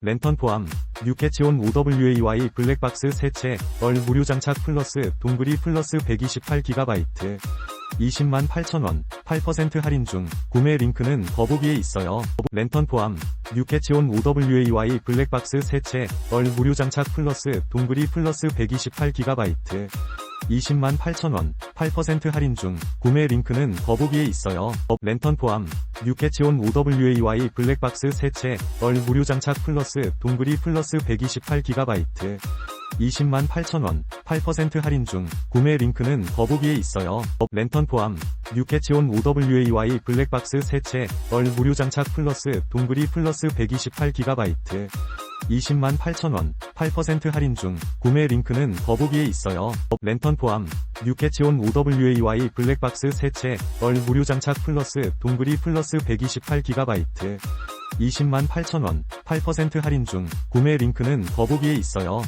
랜턴 포함, 뉴캐치온 OWAY 블랙박스 세채, 얼 무료 장착 플러스 동그리 플러스 128GB 20만 8천원, 8% 할인 중, 구매 링크는 더보기에 있어요. 랜턴 포함, 뉴캐치온 OWAY 블랙박스 세채, 얼 무료 장착 플러스 동그리 플러스 128GB 20만 8천원, 8% 할인 중, 구매 링크는 더보기에 있어요. 랜턴 포함, 뉴캐치온 OWAY 블랙박스 세채, 얼 무료 장착 플러스 동그리 플러스 128GB 20만 8천원, 8% 할인 중, 구매 링크는 더보기에 있어요. 랜턴 포함, 뉴캐치온 OWAY 블랙박스 세채, 얼 무료 장착 플러스 동그리 플러스 128GB 20만 8천원, 8% 할인 중, 구매 링크는 더보기에 있어요. 랜턴 포함, 뉴캐치온 OWAY 블랙박스 세채, 얼 무료 장착 플러스 동그리 플러스 128GB 20만 8천원, 8% 할인 중, 구매 링크는 더보기에 있어요.